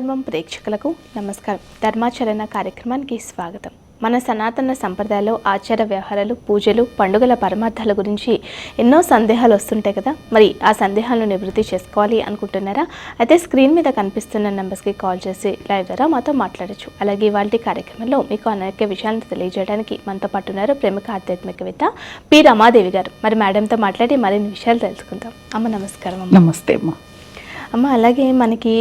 ధర్మం ప్రేక్షకులకు నమస్కారం. ధర్మాచరణ కార్యక్రమానికి స్వాగతం. మన సనాతన సంప్రదాయాల్లో ఆచార వ్యవహారాలు పూజలు పండుగల పరమార్థాల గురించి ఎన్నో సందేహాలు వస్తుంటాయి కదా. మరి ఆ సందేహాలను నివృత్తి చేసుకోవాలి అనుకుంటున్నారా? అయితే స్క్రీన్ మీద కనిపిస్తున్న నెంబర్స్కి కాల్ చేసి లైవ్ ద్వారా మాతో మాట్లాడచ్చు. అలాగే ఇవాళ కార్యక్రమంలో మీకు అనేక విషయాలను తెలియజేయడానికి మనతో పట్టున్నారు ప్రముఖ ఆధ్యాత్మికవేత్త పి. రమాదేవి గారు. మరి మేడంతో మాట్లాడి మరిన్ని విషయాలు తెలుసుకుందాం. అమ్మ నమస్కారం అమ్మ. నమస్తే అమ్మ. అమ్మ అలాగే మనకి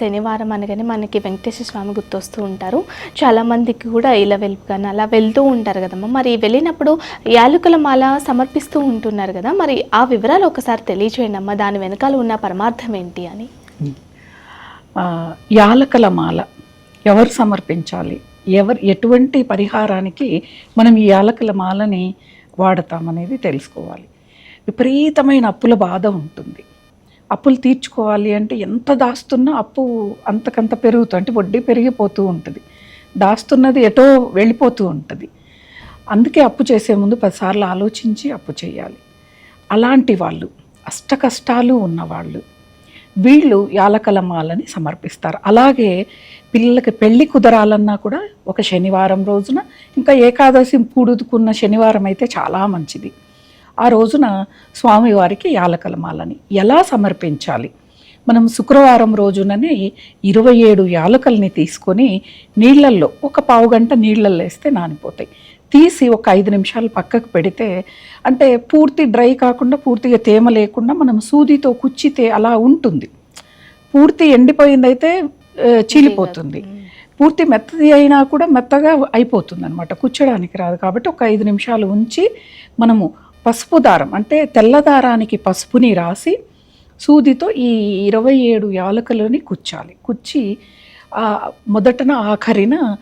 శనివారం అనగానే మనకి వెంకటేశ్వర స్వామి గుర్తొస్తూ ఉంటారు. చాలామందికి కూడా ఇలా వెలుపు కానీ అలా వెళ్తూ ఉంటారు కదమ్మా. మరి వెళ్ళినప్పుడు యాలకుల మాల సమర్పిస్తూ ఉంటున్నారు కదా మరి ఆ వివరాలు ఒకసారి తెలియచేయండి అమ్మ. దాని వెనకాల ఉన్న పరమార్థం ఏంటి అని. యాలకల మాల ఎవరు సమర్పించాలి? ఎవరు ఎటువంటి పరిహారానికి మనం ఈ యాలకల మాలని వాడతామనేది తెలుసుకోవాలి. విపరీతమైన అప్పుల బాధ ఉంటుంది. అప్పులు తీర్చుకోవాలి అంటే ఎంత దాస్తున్నా అప్పు అంతకంత పెరుగుతూ అంటే వడ్డీ పెరిగిపోతూ ఉంటుంది. దాస్తున్నది ఎటో వెళ్ళిపోతూ ఉంటుంది. అందుకే అప్పు చేసే ముందు పదిసార్లు ఆలోచించి అప్పు చేయాలి. అలాంటి వాళ్ళు అష్ట కష్టాలు ఉన్నవాళ్ళు వీళ్ళు యాలకల మాలని సమర్పిస్తారు. అలాగే పిల్లలకి పెళ్ళి కుదరాలన్నా కూడా ఒక శనివారం రోజున ఇంకా ఏకాదశి కూడుకున్న శనివారం అయితే చాలా మంచిది. ఆ రోజున స్వామివారికి యాలకల మాలని ఎలా సమర్పించాలి? మనం శుక్రవారం రోజుననే ఇరవై ఏడు యాలకల్ని తీసుకొని నీళ్ళల్లో ఒక పావు గంట నీళ్ళల్లో వేస్తే నానిపోతాయి. తీసి ఒక ఐదు నిమిషాలు పక్కకు పెడితే అంటే పూర్తి డ్రై కాకుండా పూర్తిగా తేమ లేకుండా మనం సూదితో కుచ్చితే అలా ఉంటుంది. పూర్తి ఎండిపోయిందైతే చీలిపోతుంది. పూర్తి మెత్తది అయినా కూడా మెత్తగా అయిపోతుంది అనమాట కుచ్చడానికి రాదు. కాబట్టి ఒక ఐదు నిమిషాలు ఉంచి మనము పసుపు దారం అంటే తెల్ల దారానికి పసుపుని రాసి సూదితో ఈ ఇరవై ఏడు యాలకులని కుచ్చాలి. కుచ్చి మొదటన ఆఖరిన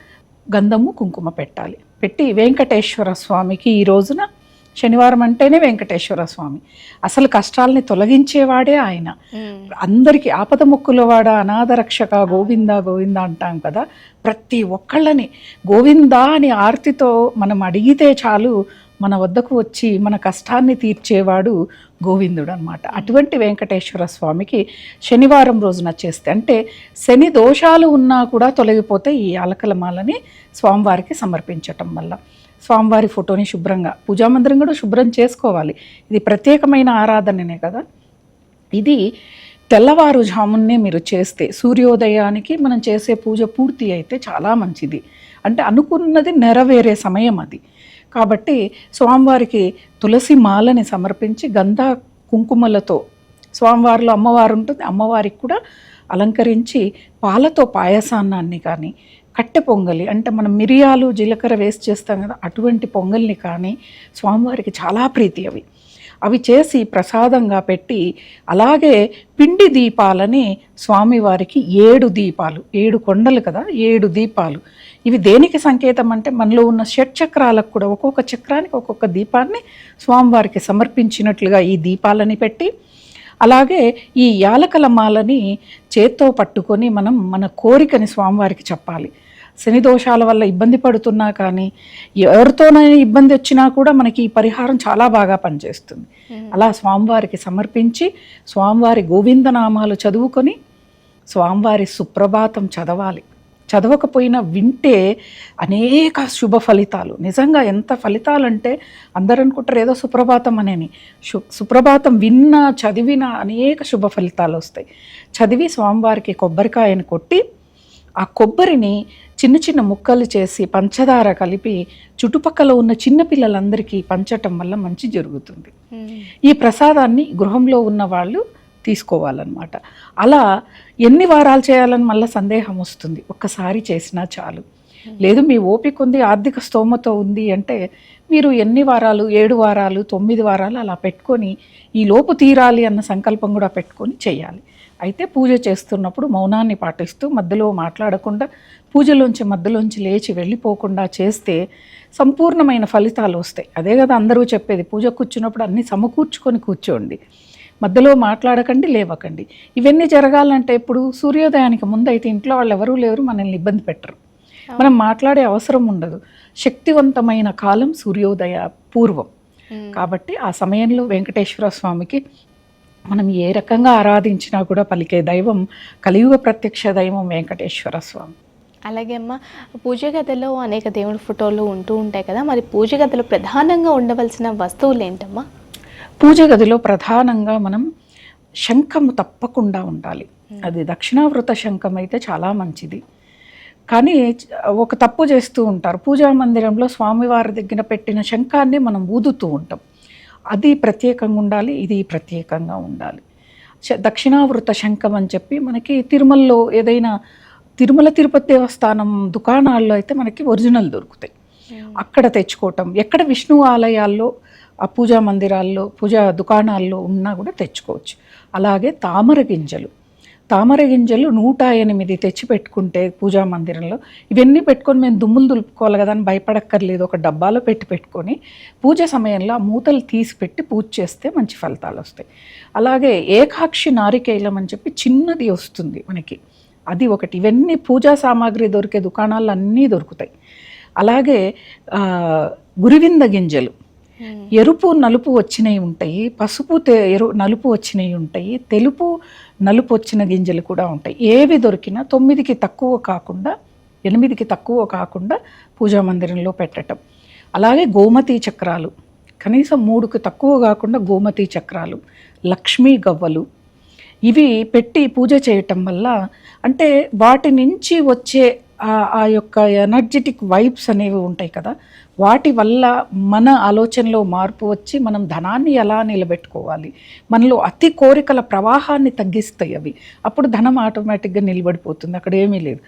గంధము కుంకుమ పెట్టాలి. పెట్టి వెంకటేశ్వర స్వామికి ఈ రోజున శనివారం అంటేనే వెంకటేశ్వర స్వామి. అసలు కష్టాలని తొలగించేవాడే ఆయన. అందరికీ ఆపద ముక్కులవాడ అనాథ రక్షక గోవింద గోవింద అంటాం కదా. ప్రతి ఒక్కళ్ళని గోవిందా అని ఆర్తితో మనం అడిగితే చాలు మన వద్దకు వచ్చి మన కష్టాన్ని తీర్చేవాడు గోవిందుడు అనమాట అటువంటి వెంకటేశ్వర స్వామికి శనివారం రోజున చేస్తే అంటే శని దోషాలు ఉన్నా కూడా తొలగిపోతే ఈ అలకలమాలని స్వామివారికి సమర్పించటం వల్ల. స్వామివారి ఫోటోని శుభ్రంగా పూజామందిరం కూడా శుభ్రం చేసుకోవాలి. ఇది ప్రత్యేకమైన ఆరాధననే కదా. ఇది తెల్లవారుజామునే మీరు చేస్తే సూర్యోదయానికి మనం చేసే పూజ పూర్తి అయితే చాలా మంచిది. అంటే అనుకున్నది నెరవేరే సమయం అది. కాబట్టి స్వామివారికి తులసి మాలని సమర్పించి గంధ కుంకుమలతో స్వామివారిలో అమ్మవారు ఉంటుంది. అమ్మవారికి కూడా అలంకరించి పాలతో పాయసాన్నాన్ని కానీ కట్టె పొంగలి అంటే మనం మిరియాలు జీలకర్ర వేస్ట్ చేస్తాం కదా అటువంటి పొంగల్ని కానీ స్వామివారికి చాలా ప్రీతి అవి. అవి చేసి ప్రసాదంగా పెట్టి అలాగే పిండి దీపాలని స్వామివారికి ఏడు దీపాలు ఏడు కొండలు కదా ఏడు దీపాలు. ఇవి దేనికి సంకేతం అంటే మనలో ఉన్న షట్ చక్రాలకు కూడా ఒక్కొక్క చక్రానికి ఒక్కొక్క దీపాన్ని స్వామివారికి సమర్పించినట్లుగా ఈ దీపాలని పెట్టి అలాగే ఈ యాలకల మాలని చేత్తో పట్టుకొని మనం మన కోరికని స్వామివారికి చెప్పాలి. శని దోషాల వల్ల ఇబ్బంది పడుతున్నా కానీ ఎవరితోనైనా ఇబ్బంది వచ్చినా కూడా మనకి ఈ పరిహారం చాలా బాగా పనిచేస్తుంది. అలా స్వామివారికి సమర్పించి స్వామివారి గోవిందనామాలు చదువుకొని స్వామివారి సుప్రభాతం చదవాలి. చదవకపోయినా వింటే అనేక శుభ ఫలితాలు. నిజంగా ఎంత ఫలితాలంటే అందరూ అనుకుంటారు ఏదో సుప్రభాతం అనేని. సుప్రభాతం విన్నా చదివినా అనేక శుభ ఫలితాలు వస్తాయి. చదివి స్వామివారికి కొబ్బరికాయను కొట్టి ఆ కొబ్బరిని చిన్న చిన్న ముక్కలు చేసి పంచదార కలిపి చుట్టుపక్కల ఉన్న చిన్న పిల్లలందరికీ పంచటం వల్ల మంచి జరుగుతుంది. ఈ ప్రసాదాన్ని గృహంలో ఉన్న వాళ్ళు తీసుకోవాలన్నమాట. అలా ఎన్ని వారాలు చేయాలని మళ్ళీ సందేహం వస్తుంది. ఒక్కసారి చేసినా చాలు. లేదు మీ ఓపిక ఉంది ఆర్థిక స్తోమత ఉంది అంటే మీరు ఎన్ని వారాలు ఏడు వారాలు తొమ్మిది వారాలు అలా పెట్టుకొని ఈ లోపు తీరాలి అన్న సంకల్పం కూడా పెట్టుకొని చేయాలి. అయితే పూజ చేస్తున్నప్పుడు మౌనాన్ని పాటిస్తూ మధ్యలో మాట్లాడకుండా పూజలోంచి మధ్యలోంచి లేచి వెళ్ళిపోకుండా చేస్తే సంపూర్ణమైన ఫలితాలు వస్తాయి. అదే కదా అందరూ చెప్పేది పూజ కూర్చున్నప్పుడు అన్నీ సమకూర్చుకొని కూర్చోండి. మధ్యలో మాట్లాడకండి లేవకండి. ఇవన్నీ జరగాలంటే ఇప్పుడు సూర్యోదయానికి ముందు అయితే ఇంట్లో వాళ్ళు ఎవరూ లేరు మనల్ని ఇబ్బంది పెట్టరు. మనం మాట్లాడే అవసరం ఉండదు. శక్తివంతమైన కాలం సూర్యోదయ పూర్వం. కాబట్టి ఆ సమయంలో వెంకటేశ్వర స్వామికి మనం ఏ రకంగా ఆరాధించినా కూడా పలికే దైవం కలియుగ ప్రత్యక్ష దైవం వెంకటేశ్వర స్వామి. అలాగే అమ్మ పూజ గదిలో అనేక దేవుడి ఫోటోలు ఉంటూ ఉంటాయి కదా మరి పూజ గదిలో ప్రధానంగా ఉండవలసిన వస్తువులు ఏంటమ్మా? పూజ గదిలో ప్రధానంగా మనం శంఖము తప్పకుండా ఉండాలి. అది దక్షిణావృత శంఖం అయితే చాలా మంచిది. కానీ ఒక తప్పు చేస్తూ ఉంటారు. పూజా మందిరంలో స్వామివారి దగ్గర పెట్టిన శంఖాన్ని మనం ఊదుతూ ఉంటాం. అది ప్రత్యేకంగా ఉండాలి ఇది ప్రత్యేకంగా ఉండాలి. దక్షిణావృత శంఖం అని చెప్పి మనకి తిరుమలలో ఏదైనా తిరుమల తిరుపతి దేవస్థానం దుకాణాల్లో అయితే మనకి ఒరిజినల్ దొరుకుతాయి. అక్కడ తెచ్చుకోవటం ఎక్కడ విష్ణు ఆలయాల్లో ఆ పూజా మందిరాల్లో పూజా దుకాణాల్లో ఉన్నా కూడా తెచ్చుకోవచ్చు. అలాగే తామర గింజలు. తామర గింజలు నూట ఎనిమిది తెచ్చి పెట్టుకుంటే పూజా మందిరంలో ఇవన్నీ పెట్టుకొని మేము దుమ్ములు దులుపుకోవాలి కదా అని భయపడక్కర్లేదు. ఒక డబ్బాలో పెట్టి పెట్టుకొని పూజ సమయంలో ఆ మూతలు తీసి పెట్టి పూజ చేస్తే మంచి ఫలితాలు వస్తాయి. అలాగే ఏకాక్షి నారికేలం అని చెప్పి చిన్నది వస్తుంది మనకి. అది ఒకటి. ఇవన్నీ పూజా సామాగ్రి దొరికే దుకాణాలు అన్నీ దొరుకుతాయి. అలాగే గురివింద గింజలు. Hmm. ఎరుపు నలుపు వచ్చినవి ఉంటాయి పసుపు ఎరు నలుపు వచ్చినవి ఉంటాయి తెలుపు నలుపు వచ్చిన గింజలు కూడా ఉంటాయి. ఏవి దొరికినా తొమ్మిదికి తక్కువ కాకుండా ఎనిమిదికి తక్కువ కాకుండా పూజా మందిరంలో పెట్టటం. అలాగే గోమతి చక్రాలు కనీసం మూడుకి తక్కువ కాకుండా గోమతి చక్రాలు లక్ష్మీ గవ్వలు ఇవి పెట్టి పూజ చేయటం వల్ల అంటే వాటి నుంచి వచ్చే ఆ- యొక్క ఎనర్జెటిక్ వైబ్స్ అనేవి ఉంటాయి కదా. వాటి వల్ల మన ఆలోచనలో మార్పు వచ్చి మనం ధనాన్ని ఎలా నిలబెట్టుకోవాలి? మనలో అతి కోరికల ప్రవాహాన్ని తగ్గిస్తాయి అవి. అప్పుడు ధనం ఆటోమేటిక్గా నిలబడిపోతుంది. అక్కడ ఏమీ లేదు.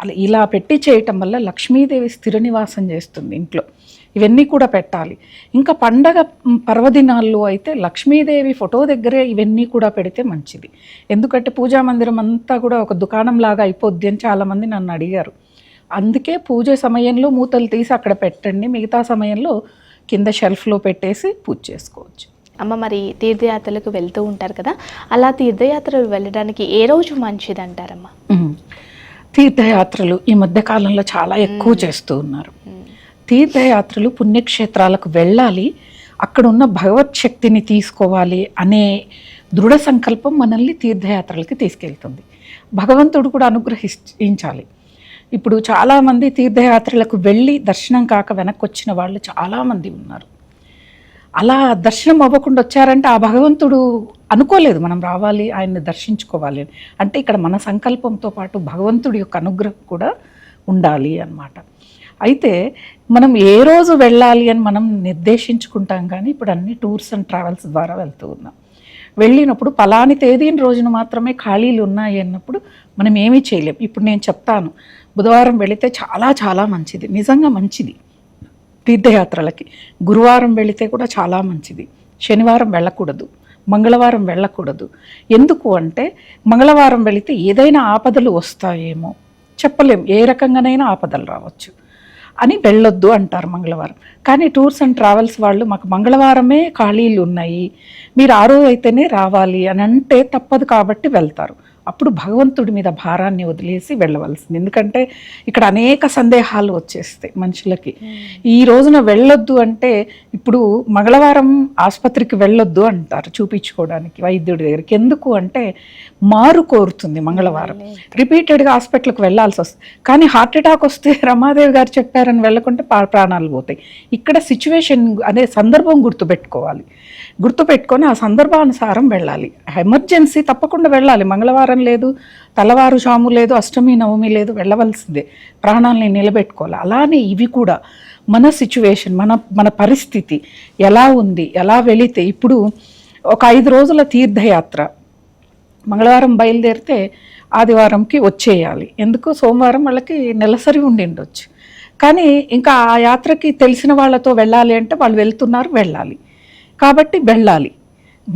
అలా ఇలా పెట్టి చేయటం వల్ల లక్ష్మీదేవి స్థిర నివాసం చేస్తుంది ఇంట్లో. ఇవన్నీ కూడా పెట్టాలి. ఇంకా పండగ పర్వదినాల్లో అయితే లక్ష్మీదేవి ఫోటో దగ్గరే ఇవన్నీ కూడా పెడితే మంచిది. ఎందుకంటే పూజా మందిరం అంతా కూడా ఒక దుకాణం లాగా అయిపోద్ది అని చాలామంది నన్ను అడిగారు. అందుకే పూజ సమయంలో మూతలు తీసి అక్కడ పెట్టండి. మిగతా సమయంలో కింద షెల్ఫ్లో పెట్టేసి పూజ చేసుకోవచ్చు. అమ్మ మరి తీర్థయాత్రలకు వెళ్తూ ఉంటారు కదా అలా తీర్థయాత్రలు వెళ్ళడానికి ఏ రోజు మంచిది అంటారమ్మా. తీర్థయాత్రలు ఈ మధ్య కాలంలో చాలా ఎక్కువ చేస్తూ ఉన్నారు. తీర్థయాత్రలు పుణ్యక్షేత్రాలకు వెళ్ళాలి అక్కడ ఉన్న భగవత్ శక్తిని తీసుకోవాలి అనే దృఢ సంకల్పం మనల్ని తీర్థయాత్రలకి తీసుకెళ్తుంది. భగవంతుడు కూడా అనుగ్రహించాలి. ఇప్పుడు చాలామంది తీర్థయాత్రలకు వెళ్ళి దర్శనం కాక వెనక్కి వచ్చిన వాళ్ళు చాలామంది ఉన్నారు. అలా దర్శనం అవ్వకుండా వచ్చారంటే ఆ భగవంతుడు అనుకోలేదు మనం రావాలి ఆయన్ని దర్శించుకోవాలి అని. అంటే ఇక్కడ మన సంకల్పంతో పాటు భగవంతుడి యొక్క అనుగ్రహం కూడా ఉండాలి అన్నమాట. అయితే మనం ఏ రోజు వెళ్ళాలి అని మనం నిర్దేశించుకుంటాం కానీ ఇప్పుడు అన్ని టూర్స్ అండ్ ట్రావెల్స్ ద్వారా వెళ్తూ ఉన్నాం. వెళ్ళినప్పుడు పలాని తేదీన రోజున మాత్రమే ఖాళీలు ఉన్నాయి అన్నప్పుడు మనం ఏమీ చేయలేం. ఇప్పుడు నేను చెప్తాను బుధవారం వెళితే చాలా చాలా మంచిది. నిజంగా మంచిది. తీర్థయాత్రలకి గురువారం వెళితే కూడా చాలా మంచిది. శనివారం వెళ్ళకూడదు మంగళవారం వెళ్ళకూడదు. ఎందుకు అంటే మంగళవారం వెళితే ఏదైనా ఆపదలు వస్తాయేమో. చెప్పలేం ఏ రకంగానైనా ఆపదలు రావచ్చు. అని వెళ్ళొద్దు అంటారు మంగళవారం. కానీ టూర్స్ అండ్ ట్రావెల్స్ వాళ్ళు మాకు మంగళవారమే ఖాళీలు ఉన్నాయి. మీరు ఆ రోజు అయితేనే రావాలి అని అంటే తప్పదు కాబట్టి వెళ్తారు. అప్పుడు భగవంతుడి మీద భారాన్ని వదిలేసి వెళ్ళవలసింది. ఎందుకంటే ఇక్కడ అనేక సందేహాలు వచ్చేస్తాయి మనుషులకి. ఈ రోజున వెళ్ళొద్దు అంటే ఇప్పుడు మంగళవారం ఆసుపత్రికి వెళ్ళొద్దు అంటారు చూపించుకోవడానికి వైద్యుడి దగ్గరికి. ఎందుకు అంటే మారు కోరుతుంది మంగళవారం. రిపీటెడ్గా హాస్పిటల్కి వెళ్ళాల్సి వస్తుంది కానీ హార్ట్ అటాక్ వస్తే రమాదేవి గారు చెప్పారని వెళ్ళకుంటే ప్రాణాలు పోతాయి. ఇక్కడ సిచ్యువేషన్ అనే సందర్భం గుర్తుపెట్టుకోవాలి. గుర్తుపెట్టుకొని ఆ సందర్భానుసారం వెళ్ళాలి. ఎమర్జెన్సీ తప్పకుండా వెళ్ళాలి. మంగళవారం లేదు తలవారు షాము లేదు అష్టమి నవమి లేదు వెళ్ళవలసిందే. ప్రాణాలని నిలబెట్టుకోవాలి. అలానే ఇవి కూడా మన సిచ్యువేషన్ మన మన పరిస్థితి ఎలా ఉంది ఎలా వెళితే ఇప్పుడు ఒక ఐదు రోజుల తీర్థయాత్ర మంగళవారం బయలుదేరితే ఆదివారంకి వచ్చేయాలి. ఎందుకు? సోమవారం వాళ్ళకి నెలసరి ఉండి ఉండొచ్చు కానీ ఇంకా ఆ యాత్రకి తెలిసిన వాళ్ళతో వెళ్ళాలి అంటే వాళ్ళు వెళ్తున్నారు వెళ్ళాలి. కాబట్టి వెళ్ళాలి.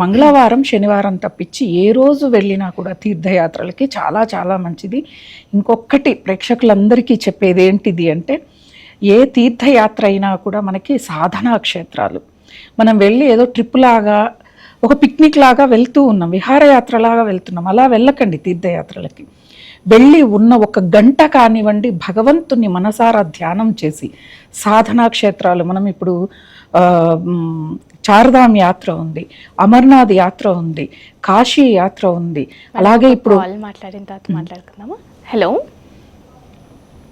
మంగళవారం శనివారం తప్పించి ఏ రోజు వెళ్ళినా కూడా తీర్థయాత్రలకి చాలా చాలా మంచిది. ఇంకొకటి ప్రేక్షకులందరికీ చెప్పేది ఏంటిది అంటే ఏ తీర్థయాత్ర అయినా కూడా మనకి సాధనా క్షేత్రాలు. మనం వెళ్ళి ఏదో ట్రిప్ లాగా ఒక పిక్నిక్ లాగా వెళ్తూ ఉన్నాం విహారయాత్రలాగా వెళ్తున్నాం అలా వెళ్ళకండి తీర్థయాత్రలకి. వెళ్ళి ఉన్న ఒక గంట కానివ్వండి భగవంతుని మనసారా ధ్యానం చేసి సాధనా క్షేత్రాలు మనం ఇప్పుడు చార్ధామ్ యాత్ర ఉంది అమర్నాథ్ యాత్ర ఉంది కాశీ యాత్ర ఉంది. అలాగే ఇప్పుడు కాల్ మాట్లాడిన తర్వాత మాట్లాడుకుందామా? హలో?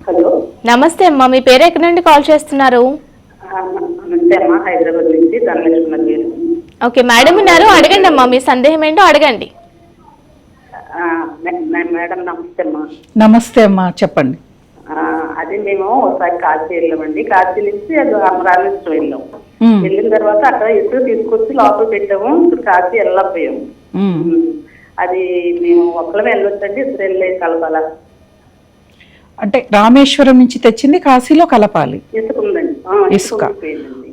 హలో. నమస్తే అమ్మా మీ పేరు ఎక్కడి నుండి కాల్ చేస్తున్నారు? ఓకే మేడం ఉన్నారు అడగండి అమ్మా మీ సందేహం ఏంటో అడగండి. మేడం నమస్తే అమ్మా. నమస్తే అమ్మా చెప్పండి. ఆ, అదే మేము ఒకసారి కాశీ వెళ్ళామండి. కాశీ నుంచి అది రామేశ్వరం వెళ్ళాం. వెళ్ళిన తర్వాత అక్కడ ఇసుక తీసుకొచ్చి లోపల పెట్టాము. ఇప్పుడు కాశీ వెళ్ళకపోయాము. అది మేము ఒక్కలమే వెళ్ళొచ్చండి ఇద్దరు వెళ్ళే కలపాల. అంటే రామేశ్వరం నుంచి తెచ్చింది కాశీలో కలపాలి. ఇసుక ఉందండి. ఇసుక.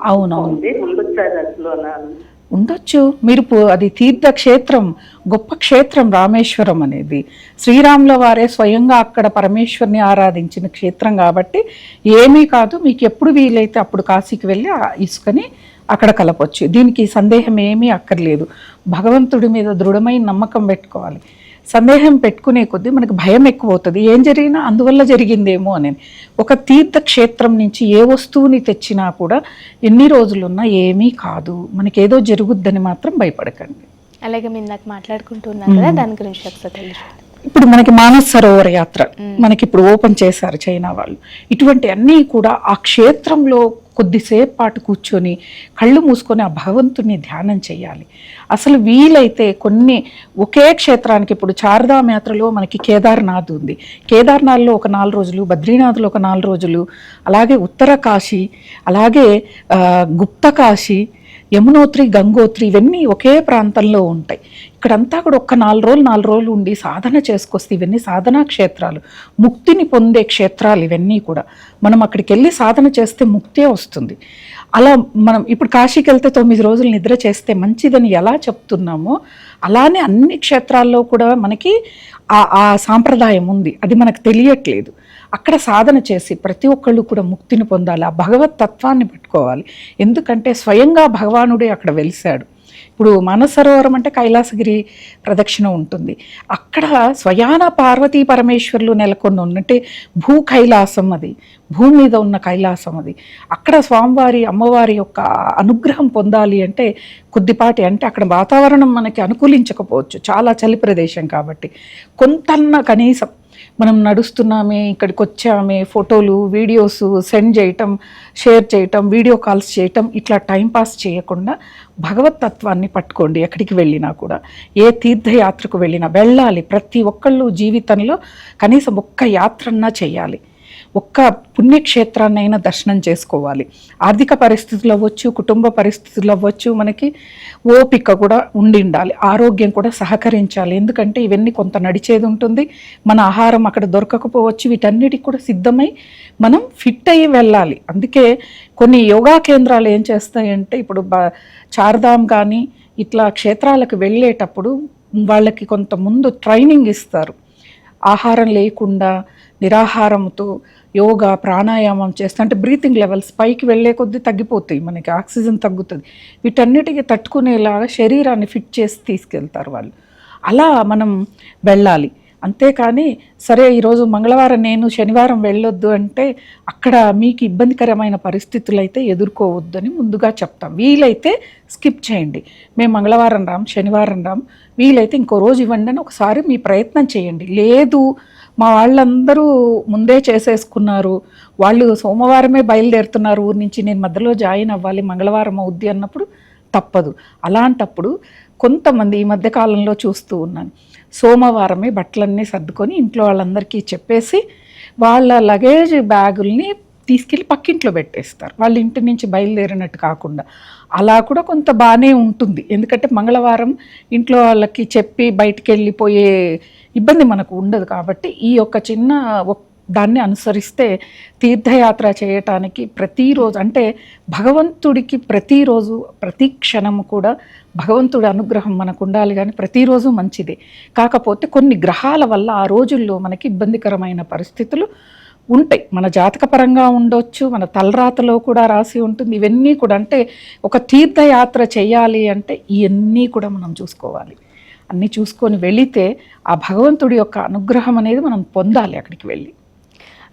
అవునవును. ఉంది. ఉండొచ్చారు అసలు అలా. ఉండొచ్చు. మీరు అది తీర్థ క్షేత్రం గొప్ప క్షేత్రం రామేశ్వరం అనేది. శ్రీరాముల వారే స్వయంగా అక్కడ పరమేశ్వరిని ఆరాధించిన క్షేత్రం కాబట్టి ఏమీ కాదు మీకు ఎప్పుడు వీలైతే అప్పుడు కాశీకి వెళ్ళి ఆ ఇసుకని అక్కడ కలపొచ్చు. దీనికి సందేహం ఏమీ అక్కర్లేదు. భగవంతుడి మీద దృఢమైన నమ్మకం పెట్టుకోవాలి. సందేహం పెట్టుకునే కొద్దీ మనకు భయం ఎక్కువ అవుతుంది ఏం జరిగినా అందువల్ల జరిగిందేమో అని. ఒక తీర్థ క్షేత్రం నుంచి ఏ వస్తువుని తెచ్చినా కూడా ఎన్ని రోజులున్నా ఏమీ కాదు. మనకి ఏదో జరుగుద్దని మాత్రం భయపడకండి. అలాగే మీరు నాకు మాట్లాడుకుంటున్నారు కదా దాని గురించి ఒకసారి తెలుసు ఇప్పుడు మనకి మానస్ సరోవర యాత్ర మనకి ఇప్పుడు ఓపెన్ చేశారు చైనా వాళ్ళు. ఇటువంటి అన్నీ కూడా ఆ క్షేత్రంలో కొద్దిసేపు పాటు కూర్చొని కళ్ళు మూసుకొని ఆ భగవంతుని ధ్యానం చేయాలి. అసలు వీలైతే కొన్ని ఒకే క్షేత్రానికి ఇప్పుడు చార్ధామ్ యాత్రలో మనకి కేదార్నాథ్ ఉంది. కేదార్నాథ్లో ఒక నాలుగు రోజులు బద్రీనాథ్లో ఒక నాలుగు రోజులు అలాగే ఉత్తర కాశీ అలాగే గుప్త కాశీ యమునోత్రి గంగోత్రి ఇవన్నీ ఒకే ప్రాంతంలో ఉంటాయి. ఇక్కడంతా కూడా ఒక్క నాలుగు రోజులు నాలుగు రోజులు ఉండి సాధన చేసుకొస్తే ఇవన్నీ సాధనా క్షేత్రాలు. ముక్తిని పొందే క్షేత్రాలు ఇవన్నీ కూడా. మనం అక్కడికి వెళ్ళి సాధన చేస్తే ముక్తే వస్తుంది. అలా మనం ఇప్పుడు కాశీకి వెళ్తే తొమ్మిది రోజులు నిద్ర చేస్తే మంచిదని ఎలా చెప్తున్నామో అలానే అన్ని క్షేత్రాల్లో కూడా మనకి ఆ ఆ సాంప్రదాయం ఉంది. అది మనకు తెలియట్లేదు. అక్కడ సాధన చేసి ప్రతి ఒక్కళ్ళు కూడా ముక్తిని పొందాలి. ఆ భగవత్ తత్వాన్ని పెట్టుకోవాలి. ఎందుకంటే స్వయంగా భగవానుడే అక్కడ వెలిశాడు. ఇప్పుడు మానసరోవరం అంటే కైలాసగిరి ప్రదక్షిణ ఉంటుంది. అక్కడ స్వయాన పార్వతీ పరమేశ్వరులు నెలకొని ఉన్నట్టే భూ కైలాసం అది. భూమి మీద ఉన్న కైలాసం అది. అక్కడ స్వామివారి అమ్మవారి యొక్క అనుగ్రహం పొందాలి అంటే కొద్దిపాటి అంటే అక్కడ వాతావరణం మనకి అనుకూలించకపోవచ్చు. చాలా చలి ప్రదేశం కాబట్టి. కొంతన్న కనీసం మనం నడుస్తున్నామే ఇక్కడికి వచ్చామే ఫోటోలు వీడియోస్ సెండ్ చేయటం షేర్ చేయటం వీడియో కాల్స్ చేయటం ఇట్లా టైంపాస్ చేయకుండా భగవత్ తత్వాన్ని పట్టుకోండి ఎక్కడికి వెళ్ళినా కూడా. ఏ తీర్థయాత్రకు వెళ్ళినా వెళ్ళాలి. ప్రతి ఒక్కళ్ళు జీవితంలో కనీసం ఒక్క యాత్రన్నా చేయాలి. ఒక్క పుణ్యక్షేత్రాన్నైనా దర్శనం చేసుకోవాలి. ఆర్థిక పరిస్థితులు అవ్వచ్చు కుటుంబ పరిస్థితులు అవ్వచ్చు మనకి ఓపిక కూడా ఉండి ఉండాలి ఆరోగ్యం కూడా సహకరించాలి. ఎందుకంటే ఇవన్నీ కొంత నడిచేది ఉంటుంది. మన ఆహారం అక్కడ దొరకకపోవచ్చు వీటన్నిటికి కూడా సిద్ధమై మనం ఫిట్ అయ్యి వెళ్ళాలి. అందుకే కొన్ని యోగా కేంద్రాలు ఏం చేస్తాయంటే ఇప్పుడు బ చార్ధామ్ కానీ ఇట్లా క్షేత్రాలకు వెళ్ళేటప్పుడు వాళ్ళకి కొంత ముందు ట్రైనింగ్ ఇస్తారు. ఆహారం లేకుండా నిరాహారంతో యోగా ప్రాణాయామం చేస్తే అంటే బ్రీతింగ్ లెవెల్స్ పైకి వెళ్ళే కొద్దీ తగ్గిపోతాయి మనకి ఆక్సిజన్ తగ్గుతుంది. వీటన్నిటికీ తట్టుకునేలాగా శరీరాన్ని ఫిట్ చేసి తీసుకెళ్తారు వాళ్ళు. అలా మనం వెళ్ళాలి. అంతేకాని సరే ఈరోజు మంగళవారం నేను శనివారం వెళ్ళొద్దు అంటే అక్కడ మీకు ఇబ్బందికరమైన పరిస్థితులు అయితే ఎదుర్కోవద్దని ముందుగా చెప్తాం. వీలైతే స్కిప్ చేయండి. మేము మంగళవారం రాం శనివారం రాం వీలైతే ఇంకో రోజు ఇవ్వండి అని ఒకసారి మీ ప్రయత్నం చేయండి. లేదు మా వాళ్ళందరూ ముందే చేసేసుకున్నారు. వాళ్ళు సోమవారమే బయలుదేరుతున్నారు. ఊరి నుంచి నేను మధ్యలో జాయిన్ అవ్వాలి మంగళవారం అవుద్ది అన్నప్పుడు తప్పదు. అలాంటప్పుడు కొంతమంది ఈ మధ్యకాలంలో చూస్తూ ఉన్నాను. సోమవారమే బట్టలన్నీ సర్దుకొని ఇంట్లో వాళ్ళందరికీ చెప్పేసి వాళ్ళ లగేజ్ బ్యాగుల్ని తీసుకెళ్ళి పక్కింట్లో పెట్టేస్తారు. వాళ్ళ ఇంటి నుంచి బయలుదేరినట్టు కాకుండా. అలా కూడా కొంత బాగానే ఉంటుంది. ఎందుకంటే మంగళవారం ఇంట్లో వాళ్ళకి చెప్పి బయటికి వెళ్ళిపోయే ఇబ్బంది మనకు ఉండదు కాబట్టి ఈ యొక్క చిన్న దాన్ని అనుసరిస్తే తీర్థయాత్ర చేయటానికి ప్రతిరోజు అంటే భగవంతుడికి ప్రతిరోజు ప్రతి క్షణము కూడా భగవంతుడి అనుగ్రహం మనకు ఉండాలి కానీ ప్రతిరోజు మంచిదే. కాకపోతే కొన్ని గ్రహాల వల్ల ఆ రోజుల్లో మనకి ఇబ్బందికరమైన పరిస్థితులు ఉంటాయి. మన జాతకపరంగా ఉండొచ్చు మన తలరాతలో కూడా రాసి ఉంటుంది. ఇవన్నీ కూడా అంటే ఒక తీర్థయాత్ర చేయాలి అంటే ఇవన్నీ కూడా మనం చూసుకోవాలి. అన్నీ చూసుకొని వెళితే ఆ భగవంతుడి యొక్క అనుగ్రహం అనేది మనం పొందాలి అక్కడికి వెళ్ళి.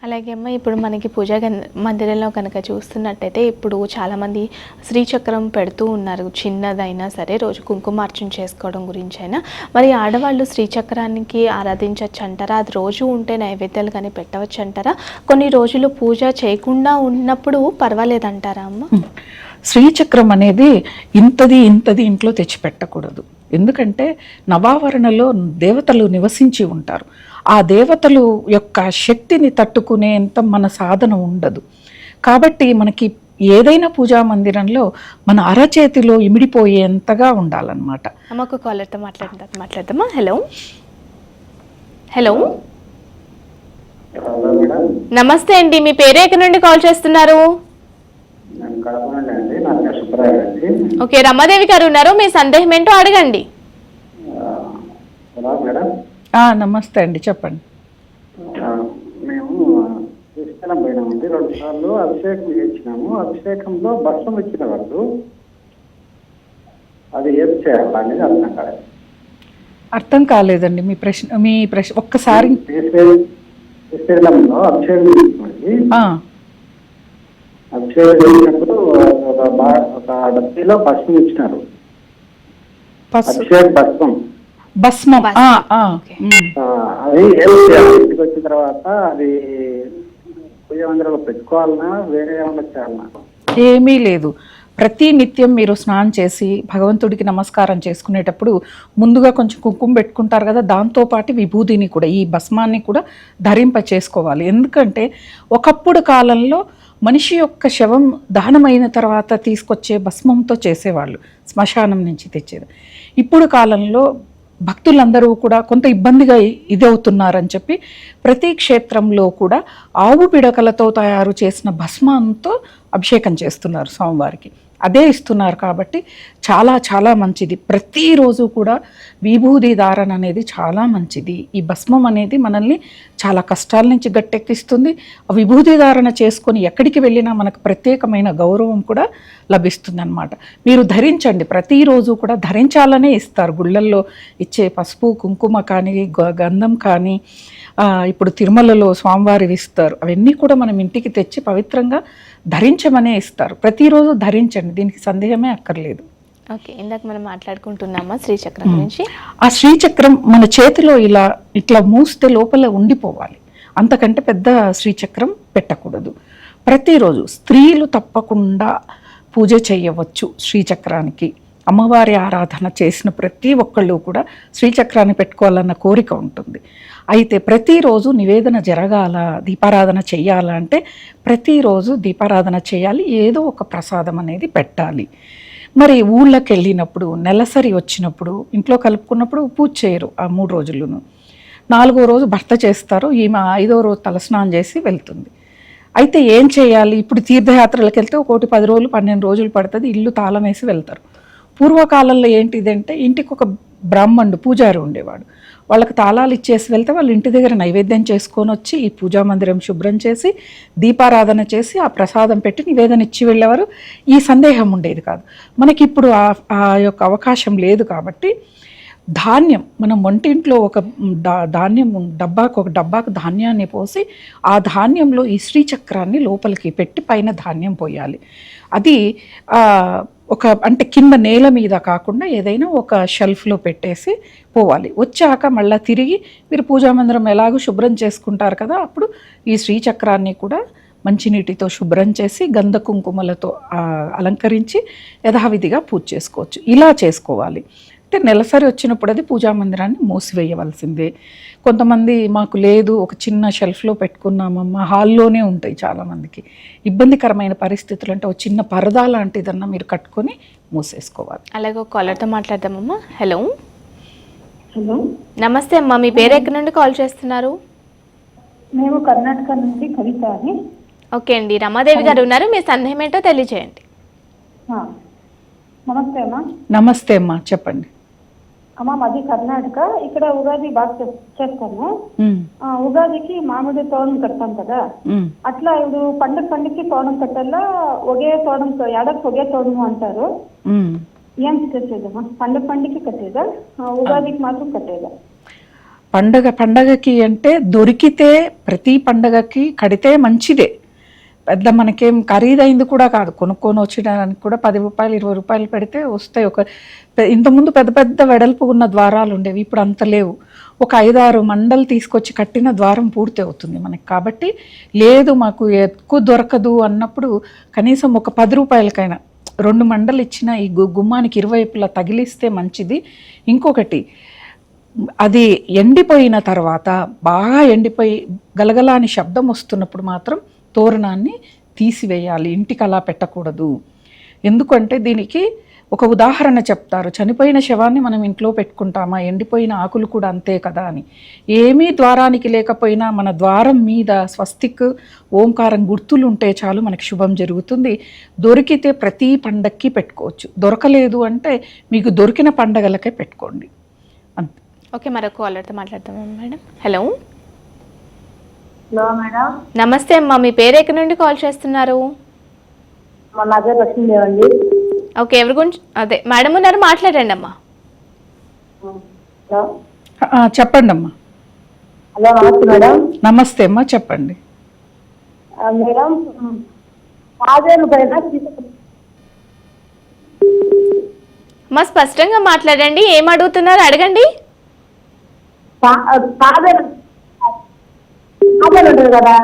అలాగే అమ్మ ఇప్పుడు మనకి పూజా మందిరంలో కనుక చూస్తున్నట్టయితే ఇప్పుడు చాలామంది శ్రీచక్రం పెడుతూ ఉన్నారు. చిన్నదైనా సరే రోజు కుంకుమార్చన చేసుకోవడం గురించి అయినా మరి ఆడవాళ్ళు శ్రీచక్రానికి ఆరాధించవచ్చు అంటారా? అది రోజు ఉంటే నైవేద్యాలు కానీ పెట్టవచ్చు అంటారా కొన్ని రోజులు పూజ చేయకుండా ఉన్నప్పుడు పర్వాలేదంటారా అమ్మ? శ్రీచక్రం అనేది ఇంతది ఇంతది ఇంట్లో తెచ్చిపెట్టకూడదు. ఎందుకంటే నవావరణలో దేవతలు నివసించి ఉంటారు. ఆ దేవతలు యొక్క శక్తిని తట్టుకునేంత మన సాధన ఉండదు. కాబట్టి మనకి ఏదైనా పూజా మందిరంలో మన అరచేతిలో ఇమిడిపోయేంతగా ఉండాలన్నమాట. అమ్మకు కాలర్తో తర్వాత మాట్లాడదామా? హలో హలో నమస్తే అండి మీ పేరు ఎక్కడి నుండి కాల్ చేస్తున్నారు? ఓకే రమాదేవి గారు ఉన్నారు మీ సందేహం ఏంటో అడగండి. నమస్తే అండి చెప్పండి. ఆ, మేము శ్రీశైలం పోయినామండి రెండు సార్లు అభిషేకం చేయించినాము అభిషేకంలో భస్మం ఇచ్చిన వాళ్ళు అది ఏం అర్థం కాలేదు. అర్థం కాలేదండి మీ ప్రశ్న మీ ప్రశ్న ఒక్కసారి శ్రీశైలంలో అభిషేకం చేసినప్పుడు ఒక బా- ఒక డబ్బీలో భస్మం ఇచ్చినారు. భస్మం. భస్మం. ఆ, ఆ, ఓకే. ఉమ్. ఆ, అది ఇంటికి వచ్చిన తర్వాత అది పూజ మందిరంలో పెట్టుకోవాలనా వేరే ఏమన్నా ఏమీ లేదు. ప్రతి నిత్యం మీరు స్నానం చేసి భగవంతుడికి నమస్కారం చేసుకునేటప్పుడు ముందుగా కొంచెం కుంకుమ పెట్టుకుంటారు కదా దాంతోపాటు విభూతిని కూడా ఈ భస్మాన్ని కూడా ధరింప చేసుకోవాలి. ఎందుకంటే ఒకప్పుడు కాలంలో మనిషి యొక్క శవం దహనమైన తర్వాత తీసుకొచ్చే భస్మంతో చేసేవాళ్ళు శ్మశానం నుంచి తెచ్చేది. ఇప్పుడు కాలంలో భక్తులందరూ కూడా కొంత ఇబ్బందిగా ఇదవుతున్నారని చెప్పి ప్రతి క్షేత్రంలో కూడా ఆవు పిడకలతో తయారు చేసిన భస్మంతో అభిషేకం చేస్తున్నారు స్వామివారికి. అదే ఇస్తున్నారు కాబట్టి చాలా చాలా మంచిది. ప్రతిరోజు కూడా విభూది ధారణ అనేది చాలా మంచిది. ఈ భస్మం అనేది మనల్ని చాలా కష్టాల నుంచి గట్టెక్కిస్తుంది. ఆ విభూది ధారణ చేసుకొని ఎక్కడికి వెళ్ళినా మనకు ప్రత్యేకమైన గౌరవం కూడా లభిస్తుంది అనమాట మీరు ధరించండి. ప్రతిరోజు కూడా ధరించాలనే ఇస్తారు. గుళ్ళల్లో ఇచ్చే పసుపు కుంకుమ కానీ గ- గంధం కానీ ఇప్పుడు తిరుమలలో స్వామివారి ఇస్తారు. అవన్నీ కూడా మనం ఇంటికి తెచ్చి పవిత్రంగా ధరించమనే ఇస్తారు. ప్రతిరోజు ధరించండి. దీనికి సందేహమే అక్కర్లేదు. ఓకే. ఇందాక మనం మాట్లాడుకుంటున్నామా శ్రీచక్రం గురించి? ఆ శ్రీచక్రం మన చేతిలో ఇలా ఇట్లా మూస్తే లోపల ఉండిపోవాలి. అంతకంటే పెద్ద శ్రీచక్రం పెట్టకూడదు. ప్రతిరోజు స్త్రీలు తప్పకుండా పూజ చేయవచ్చు శ్రీచక్రానికి. అమ్మవారి ఆరాధన చేసిన ప్రతి ఒక్కళ్ళు కూడా శ్రీచక్రాన్ని పెట్టుకోవాలన్న కోరిక ఉంటుంది. అయితే ప్రతిరోజు నివేదన జరగాల దీపారాధన చేయాలంటే అంటే ప్రతిరోజు దీపారాధన చేయాలి ఏదో ఒక ప్రసాదం అనేది పెట్టాలి. మరి ఊళ్ళకి వెళ్ళినప్పుడు నెలసరి వచ్చినప్పుడు ఇంట్లో కలుపుకున్నప్పుడు పూజ చేయరు ఆ మూడు రోజులను. నాలుగో రోజు భర్త చేస్తారు ఈమె ఐదో రోజు తలస్నానం చేసి వెళ్తుంది. అయితే ఏం చేయాలి? ఇప్పుడు తీర్థయాత్రలకు వెళ్తే ఒకటి పది రోజులు పన్నెండు రోజులు పడుతుంది ఇల్లు తాళం వేసి వెళ్తారు. పూర్వకాలంలో ఏంటిదంటే ఇంటికి ఒక బ్రాహ్మణుడు పూజారి ఉండేవాడు. వాళ్ళకి తాళాలు ఇచ్చేసి వెళ్తే వాళ్ళ ఇంటి దగ్గర నైవేద్యం చేసుకొని వచ్చి ఈ పూజా మందిరం శుభ్రం చేసి దీపారాధన చేసి ఆ ప్రసాదం పెట్టి నివేదన ఇచ్చి వెళ్ళేవారు. ఈ సందేహం ఉండేది కాదు. మనకి ఇప్పుడు ఆ యొక్క అవకాశం లేదు కాబట్టి ధాన్యం మనం వంటింట్లో ఒక దా- ధాన్యం డబ్బాకు ఒక డబ్బాకు ధాన్యాన్ని పోసి ఆ ధాన్యంలో ఈ శ్రీచక్రాన్ని లోపలికి పెట్టి పైన ధాన్యం పోయాలి. అది ఒక అంటే కింద నేల మీద కాకుండా ఏదైనా ఒక షెల్ఫ్లో పెట్టేసి పోవాలి. వచ్చాక మళ్ళీ తిరిగి మీరు పూజా మందిరం ఎలాగో శుభ్రం చేసుకుంటారు కదా అప్పుడు ఈ శ్రీచక్రాన్ని కూడా మంచినీటితో శుభ్రం చేసి గంధ కుంకుమలతో అలంకరించి యథావిధిగా పూజ చేసుకోవచ్చు. ఇలా చేసుకోవాలి. అంటే నెలసరి వచ్చినప్పుడు అది పూజా మందిరాన్ని మూసివేయవలసిందే. కొంతమంది మాకు లేదు ఒక చిన్న షెల్ఫ్లో పెట్టుకున్నామమ్మా హాల్లోనే ఉంటాయి చాలామందికి. ఇబ్బందికరమైన పరిస్థితులు అంటే ఒక చిన్న పరదా లాంటిదన్నా మీరు కట్టుకొని మూసేసుకోవాలి. అలాగే ఒక కాలర్తో మాట్లాడదామమ్మా. హలో హలో నమస్తే అమ్మా మీ పేరు ఎక్కడి నుండి కాల్ చేస్తున్నారు? మేము కర్ణాటక నుంచి కవిత అని ఓకే అండి రమాదేవి గారు ఉన్నారు మీ సందేహం ఏంటో తెలియజేయండి. నమస్తే అమ్మా. నమస్తే అమ్మా చెప్పండి. అమ్మ మాది కర్ణాటక. ఇక్కడ ఉగాది బాగా చేస్తాము. ఉగాదికి మామిడి తోరణం కడతాం కదా. అట్లా ఇప్పుడు పండుగ పండుగకి తోరణం కట్టాలా? ఒకే తోరణం ఏడాదికి ఒకే తోరణం అంటారు. ఏం కట్టేదమ్మా? పండుగ పండుగకి కట్టేదా? ఉగాదికి మాత్రం కట్టేదా? పండగ పండగకి అంటే దొరికితే ప్రతి పండగకి కడితే మంచిదే. పెద్ద మనకేం ఖరీదైంది కూడా కాదు. కొనుక్కొని వచ్చడానికి కూడా పది రూపాయలు ఇరవై రూపాయలు పెడితే వస్తాయి. ఒక ఇంతకుముందు పెద్ద పెద్ద వెడల్పు ఉన్న ద్వారాలు ఉండేవి. ఇప్పుడు అంత లేవు. ఒక ఐదారు మండలు తీసుకొచ్చి కట్టిన ద్వారం పూర్తి అవుతుంది మనకి. కాబట్టి లేదు మాకు ఎక్కువ దొరకదు అన్నప్పుడు కనీసం ఒక పది రూపాయలకైనా రెండు మండలు ఇచ్చిన ఈ గు- గుమ్మానికి ఇరువైపులా తగిలిస్తే మంచిది. ఇంకొకటి అది ఎండిపోయిన తర్వాత బాగా ఎండిపోయి గలగలాని శబ్దం వస్తున్నప్పుడు మాత్రం తోరణాన్ని తీసివేయాలి ఇంటికి అలా పెట్టకూడదు. ఎందుకంటే దీనికి ఒక ఉదాహరణ చెప్తారు. చనిపోయిన శవాన్ని మనం ఇంట్లో పెట్టుకుంటామా? ఎండిపోయిన ఆకులు కూడా అంతే కదా అని. ఏమీ ద్వారానికి లేకపోయినా మన ద్వారం మీద స్వస్తిక్ ఓంకారం గుర్తులు ఉంటే చాలు మనకి శుభం జరుగుతుంది. దొరికితే ప్రతి పండక్కి పెట్టుకోవచ్చు. దొరకలేదు అంటే మీకు దొరికిన పండగలకే పెట్టుకోండి. అంతే. ఓకే మరొక కాలర్తో మాట్లాడతాం మేడం? హలో? Hello madam. నమస్తే అమ్మా మీ పేరు ఎక్కడి నుండి కాల్ చేస్తున్నారు? మా నా పేరు లక్ష్మీదేవి అండి ఓకే ఎవరి గురించి? అదే మేడం ఉన్నారు మాట్లాడండి అమ్మా. చెప్పండి అమ్మా. హలో నమస్తే మేడం. నమస్తే అమ్మా చెప్పండి. ఆ, మేడం పైన అమ్మా స్పష్టంగా మాట్లాడండి ఏం అడుగుతున్నారు అడగండి. పాదేళ్ళు ఉంటుంది కదా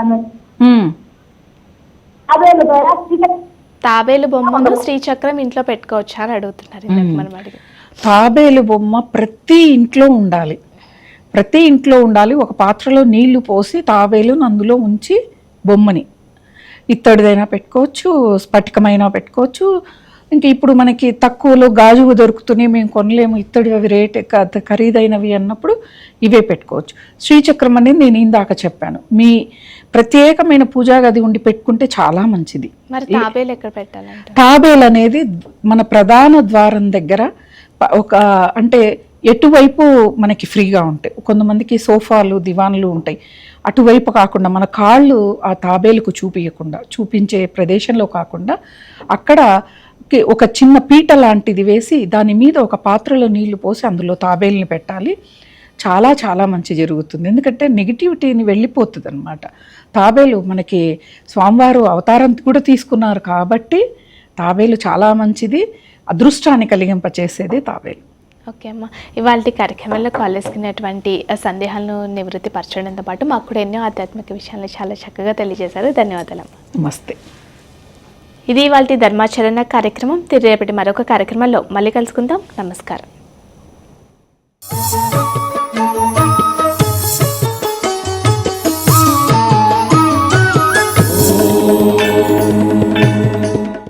తాబేలు బొమ్మను శ్రీచక్రం ఇంట్లో పెట్టుకోవచ్చా అని అడుగుతున్నారు ఇందాక మనం అడిగి. తాబేలు బొమ్మ ప్రతి ఇంట్లో ఉండాలి. ప్రతి ఇంట్లో ఉండాలి. ఒక పాత్రలో నీళ్ళు పోసి తాబేలును అందులో ఉంచి బొమ్మని. ఇత్తడిదైనా పెట్టుకోవచ్చు స్ఫటికమైనా పెట్టుకోవచ్చు ఇంకా ఇప్పుడు మనకి తక్కువలో గాజువు దొరుకుతున్నాయి మేము కొనలేము ఇత్తడి అవి రేట్ ఖరీదైనవి అన్నప్పుడు ఇవే పెట్టుకోవచ్చు. శ్రీచక్రం అనేది నేను ఇందాక చెప్పాను. మీ ప్రత్యేకమైన పూజా గది ఉండి పెట్టుకుంటే చాలా మంచిది. తాబేలు ఎక్కడ తాబేలు అనేది మన ప్రధాన ద్వారం దగ్గర ఒక అంటే ఎటువైపు మనకి ఫ్రీగా ఉంటాయి. కొంతమందికి సోఫాలు దివాన్లు ఉంటాయి. అటువైపు కాకుండా మన కాళ్ళు ఆ తాబేలుకు చూపించకుండా చూపించే ప్రదేశంలో కాకుండా అక్కడ ఒక చిన్న పీట లాంటిది వేసి దాని మీద ఒక పాత్రలో నీళ్ళు పోసి అందులో తాబేలుని పెట్టాలి. చాలా చాలా మంచి జరుగుతుంది. ఎందుకంటే నెగిటివిటీని వెళ్ళిపోతుంది అనమాట తాబేలు మనకి స్వామివారు అవతారం కూడా తీసుకున్నారు కాబట్టి తాబేలు చాలా మంచిది. అదృష్టాన్ని కలిగింపచేసేది తాబేలు. ఓకే అమ్మ. ఇవాళ కార్యక్రమంలో కాల్ చేసుకునేటువంటి ఆ సందేహాలను నివృత్తి పరచడంతో పాటు మాకు కూడా ఎన్నో ఆధ్యాత్మిక విషయాలను చాలా చక్కగా తెలియజేశారు. ధన్యవాదాలు అమ్మ. నమస్తే. ఇది ఇవాళ ధర్మాచరణ కార్యక్రమం. తిరిగి రేపటి మరొక కార్యక్రమంలో మళ్ళీ కలుసుకుందాం. నమస్కారం.